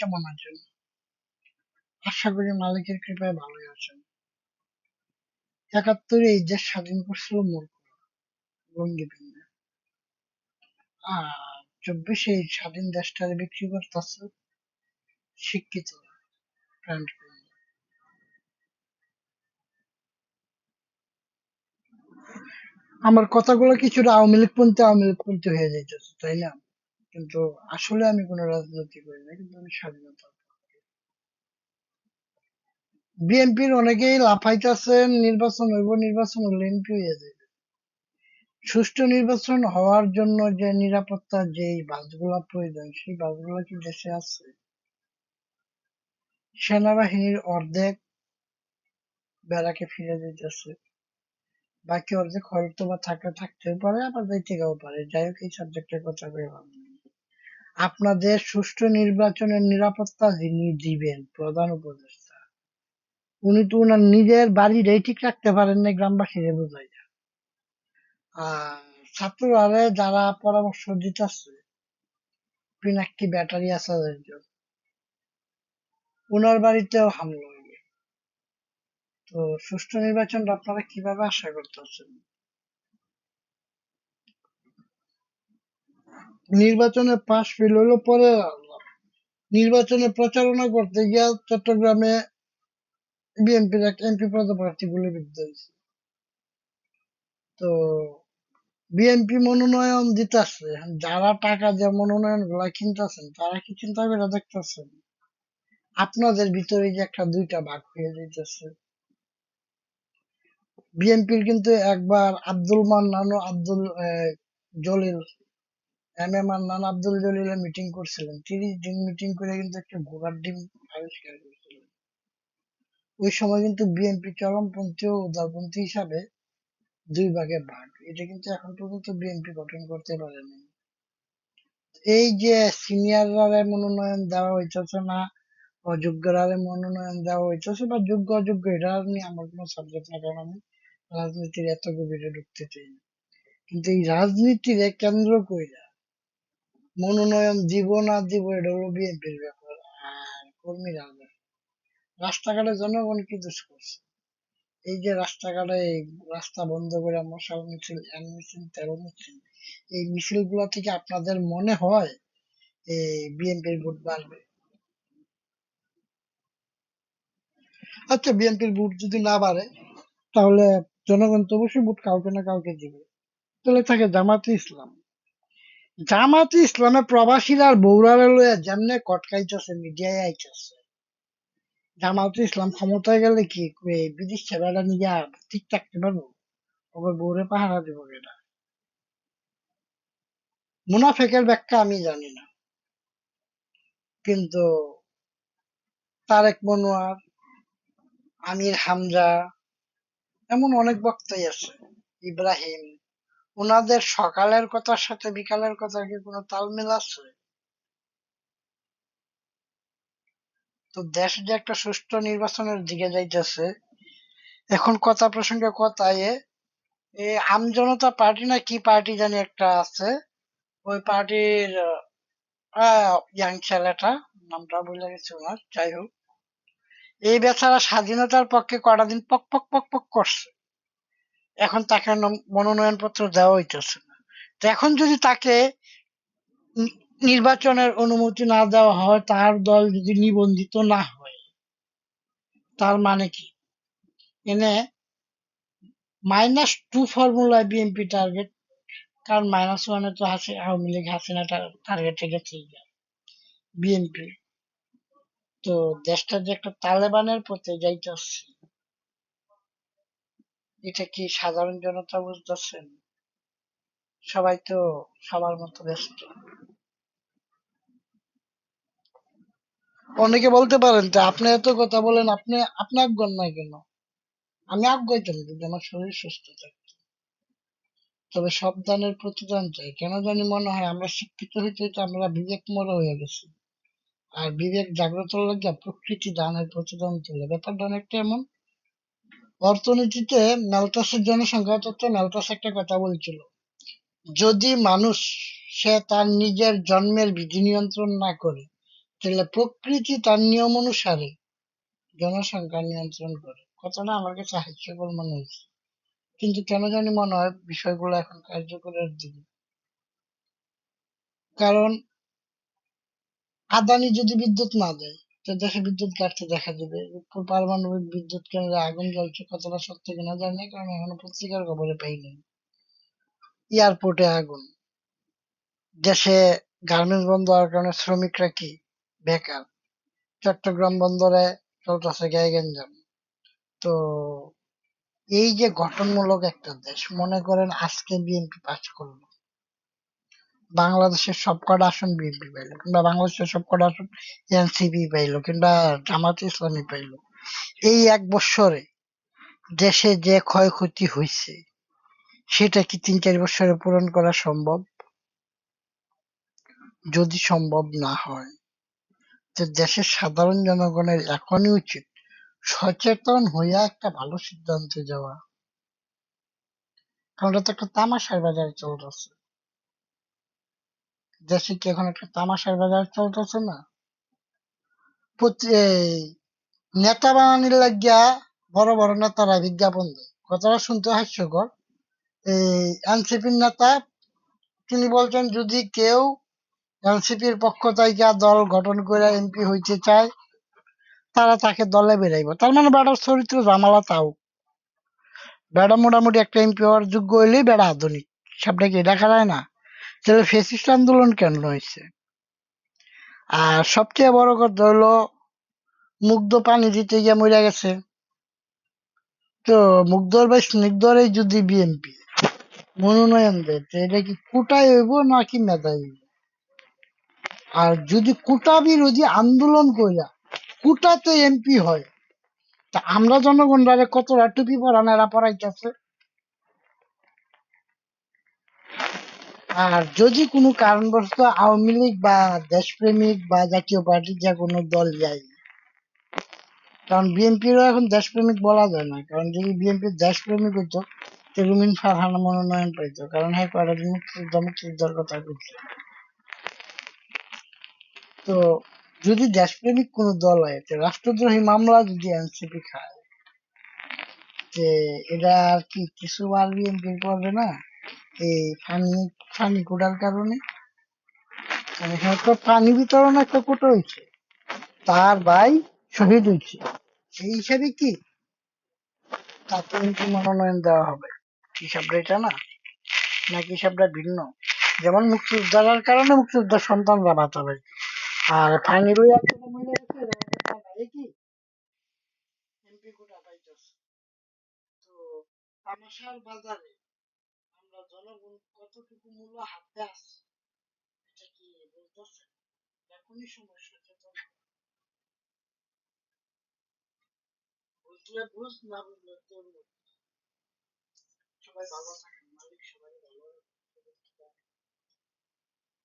কেমন আছেন? আশা করি মালিকের কৃপায় ভালোই আছেন। একাত্তরে এই দেশ স্বাধীন করছিল মূর্খ লুঙ্গি পিন্ধে আর চব্বিশে এই স্বাধীন দেশটারে বিক্রি করতেছে, শিক্ষিত প্যান্ট আমার কথাগুলো কিছুটা আওয়ামী লীগ পন্থী আওয়ামী লীগ পন্থী হয়ে যাইতেছে, তাই না? কিন্তু আসলে আমি কোনো রাজনীতি করি না, কিন্তু আমি স্বাধীনতা বিএনপির অনেকেই লাফাইতেছেন, নির্বাচন হইব, নির্বাচন হলে এমপি হয়ে যাবে সুষ্ঠু নির্বাচন হওয়ার জন্য যে নিরাপত্তার যে বাসগুলা প্রয়োজন, সেই বাসগুলা কি দেশে আছে? সেনাবাহিনীর অর্ধেক বেড়াকে ফিরে যেতেছে বাকি অর্ধেক হয়তো বা থাকলে থাকতেও পারে, আবার যাইতেও পারে। যাই হোক, এই সাবজেক্টের কথা ভালো আপনাদের সুষ্ঠু নির্বাচনের নিরাপত্তা যিনি দিবেন প্রধান উপদেষ্টা, উনি তো উনার নিজের বাড়িটাই ঠিক রাখতে পারেন না গ্রামবাসীরে বোঝাই আর ছাত্ররা যারা পরামর্শ দিতেছে পিনাক্কি ব্যাটারি আছে উনার বাড়িতেও হামলা তো সুষ্ঠু নির্বাচন আপনারা কীভাবে আশা করতেছেন নির্বাচনে পাশ ফেল হলো পরে নির্বাচনে প্রচারণা করতে গিয়া চট্টগ্রামে বিএনপির এক এমপি পদপ্রার্থী গুলিবিদ্ধ হয়েছে। তো বিএনপি মনোনয়ন দিতেছে যারা টাকা দিয়ে মনোনয়নগুলা কিনতেছেন, তারা কি চিন্তা করে দেখতেছেন? আপনাদের ভিতরে যে একটা দুইটা ভাগ হয়ে যাইতেছে। বিএনপির কিন্তু একবার আব্দুল মান্নান আব্দুল জলিল এম এ মান্নান আব্দুল জলিলের মিটিং করছিলেন। তিরিশ দিন মিটিং করে কিন্তু একটা ঘোড়ার ডিম আবিষ্কার করছিলেন। ওই সময় কিন্তু বিএনপি চরমপন্থী ও উদারপন্থী হিসাবে দুই ভাগে ভাগ। এটা কিন্তু এখন পর্যন্ত বিএনপি গঠন করতে পারেনি। এই যে সিনিয়ররা মনোনয়ন দেওয়া হইতেছে না, অযোগ্যরা মনোনয়ন দেওয়া হইতেছে বা যোগ্য অযোগ্য, এটা নিয়ে আমার কোনো সাবজেক্ট না কারণ আমি রাজনীতির এত গভীরে ঢুকতে চাই না। কিন্তু এই রাজনীতির কেন্দ্র কইরা মনোনয়ন দিব না দিব, এটা হলো বিএনপির ব্যাপার। আর কর্মীরা রাস্তাঘাটে জনগণ কি দোষ করছে? এই যে রাস্তাঘাটে রাস্তা বন্ধ করে মশাল মিছিল এন মিছিল, তেরো মিছিল, এই মিছিলগুলা থেকে আপনাদের মনে হয় এই বিএনপির ভোট বাড়বে? আচ্ছা বিএনপির ভোট যদি না বাড়ে, তাহলে জনগণ তো অবশ্যই ভোট কাউকে না কাউকে দিবে। তাহলে থাকে জামাতে ইসলাম। জামাতে ইসলামে প্রবাসীরা আর বৌরারে লইয়া যেমনে কটকাইতেছে মিডিয়ায় আইতেছে জামাতে ইসলাম ক্ষমতায় গেলে কি বিদেশ ছেলেরা নিজে ঠিক থাকতে পারব ওকে বউরে পাহারা দিব এটা মুনাফেকের ব্যাখ্যা আমি জানি না। কিন্তু তারেক মনোয়ার আমির হামজা, এমন অনেক বক্তাই আছে ইব্রাহিম ওনাদের সকালের কথার সাথে বিকালের কথার কি কোনো তালমিল আছে? তো দেশ যে একটা সুষ্ঠু নির্বাচনের দিকে যাইতেছে, এখন কথা প্রসঙ্গে কথা এ আমজনতা পার্টি না কি পার্টি জানি একটা আছে, ওই পার্টির ইয়াং ছেলেটা, নামটা বলে গেছে ওনার, যাই হোক। এই বেচারা স্বাধীনতার পক্ষে কটা দিন পক পক পক পক করছে। এখন তাকে মনোনয়ন পত্র দেওয়া হইতেছে না। তো এখন যদি তাকে নির্বাচনের অনুমতি না দেওয়া হয়, তার দল যদি নিবন্ধিত না হয়, তার মানে কি? এনে মাইনাস টু ফর্মুলায় বিএনপি টার্গেট কারণ মাইনাস ওয়ানে তো হাসি, আওয়ামী লীগ হাসিনা টার্গেটে গেছে বিএনপি। তো দেশটা যে একটা তালেবানের পথে যাইতেছে এটা কি সাধারণ জনতা বুঝতেছেন? সবাই তো সবার মতো ব্যস্ত। অনেকে বলতে পারেন যে, আপনি এত কথা বলেন, আপনি আপনি আজ্ঞান না কেন? আমি আজ্ঞাইতাম যদি আমার শরীর সুস্থ থাকতো তবে সাবধানের প্রতিদান চাই। কেন জানি মনে হয় আমরা শিক্ষিত হইতে হইতে আমরা বিবেক মরা হয়ে গেছি। আর বিবেক জাগ্রত লাগিয়া প্রকৃতি দানের প্রতিদান তুলে। ব্যাপারটা অনেকটা এমন অর্থনীতিতে ম্যালথাসের জনসংখ্যা তত্ত্ব ম্যালথাস একটা কথা বলছিল। যদি মানুষ, সে তার নিজের জন্মের বিধি নিয়ন্ত্রণ না করে, তাহলে প্রকৃতি তার নিয়ম অনুসারে জনসংখ্যা নিয়ন্ত্রণ করে। কথাটা আমার কাছে হাস্যকর মনে হয়েছে। কিন্তু কেন জানি মনে হয় বিষয়গুলো এখন কার্যকরের দিকে। কারণ, আদানি যদি বিদ্যুৎ না দেয় তো দেশে বিদ্যুৎ কাটতে দেখা যাবে। পারমাণবিক বিদ্যুৎ কেন্দ্রে আগুন জ্বলছে কতটা সত্য কিনা জানি না, কারণ এখনও পত্রিকার খবরে পাইনি এয়ারপোর্টে আগুন। দেশে গার্মেন্টস বন্ধ হওয়ার কারণে শ্রমিকরা কি বেকার? চট্টগ্রাম বন্দরে চলতেছে গায়ে গেঞ্জাম তো এই যে গঠনমূলক একটা দেশ, মনে করেন আজকে বিএনপি পাস করল। বাংলাদেশের সবকটা আসন বিএনপি পাইলো, কিংবা বাংলাদেশের সবকটা আসন এনসিপি পাইলো, কিংবা জামাত ইসলামী পাইলো। এই এক বছরে দেশে যে ক্ষয়ক্ষতি হয়েছে সেটা কি তিন চার বছরে পূরণ করা সম্ভব? যদি সম্ভব না হয় তো দেশের সাধারণ জনগণের এখনই উচিত সচেতন হইয়া একটা ভালো সিদ্ধান্তে যাওয়া। কারণ এটা তো একটা তামাশার বাজারে চলতেছে। দেশে কি এখন একটা তামাশার বাজার চলতেছে না? নেতা বানানির লাগিয়া বড় বড় নেতারা বিজ্ঞাপন দেয়। কথাটা শুনতে হাস্যকর। এই এনসিপির নেতা, তিনি বলছেন, যদি কেউ এনসিপির পক্ষ থেকে দল গঠন করে এমপি হইতে চায়, তারা তাকে দলে বেরাইব তার মানে বেড়ার চরিত্র জামালা তাও বেড়া মোটামুটি একটা এমপি হওয়ার যোগ্য হইলেই বেড়া আধুনিক। সবটা দেখা যায় না? তাহলে ফেসিস্ট আন্দোলন কেন হয়েছে? আর সবচেয়ে বড় কথা হলো, মুগ্ধ পানি দিতে গিয়ে মরে গেছে। তো মুগ্ধর বা স্নিগ্ধরে যদি বিএনপি মনোনয়ন দেয়, তো এটা কি কোটায় হইব নাকি মেধায় হইব? আর যদি কোটা বিরোধী আন্দোলন কইরা কোটাতে এমপি হয়, তা আমরা জনগণরা কতটা টুপি পরানো এরা পড়াইতেছে আর যদি কোনো কারণবশত আওয়ামী লীগ বা দেশপ্রেমিক বা জাতীয় পার্টি যে কোনো দল যায়, কারণ বিএনপিরও এখন দেশপ্রেমিক বলা যায় না, কারণ যদি বিএনপির দেশপ্রেমিক হইতো রুমিন ফারহানা মনোনয়ন পাইতো, কারণ হ্যাঁ কয়টা মুক্তিযুদ্ধ মুক্তিযুদ্ধের কথা বলছে তো যদি দেশপ্রেমিক কোনো দল হয়, তো রাষ্ট্রদ্রোহী মামলা যদি এনসিপি খায় যে এটা আর কি কিছু আর বিএনপি করবে না? ফানি ফানি কোটার কারণে। মানে হয়তো পানি বিতরণ একটা কোটো হয়েছে। তার ভাই শহীদ হয়েছে। সেই হিসাবে কি? তাকে মনোনয়ন দেওয়া হবে। হিসাবটা এটা না? নাকি হিসাবটা ভিন্ন? যেমন মুক্তিযোদ্ধার কারণে মুক্তিযোদ্ধার সন্তানরা বাঁচা পায় আর ফাইনাল ওই একটা ভাই কি? এমপি বাজারে জনগণ কতটুকু মূল্য হাতে আছে? এটা কি বলতেছে এখনই সময় সচেতন। বুঝলে বুঝ না বুঝলে তোর সবাই ভালো থাকেন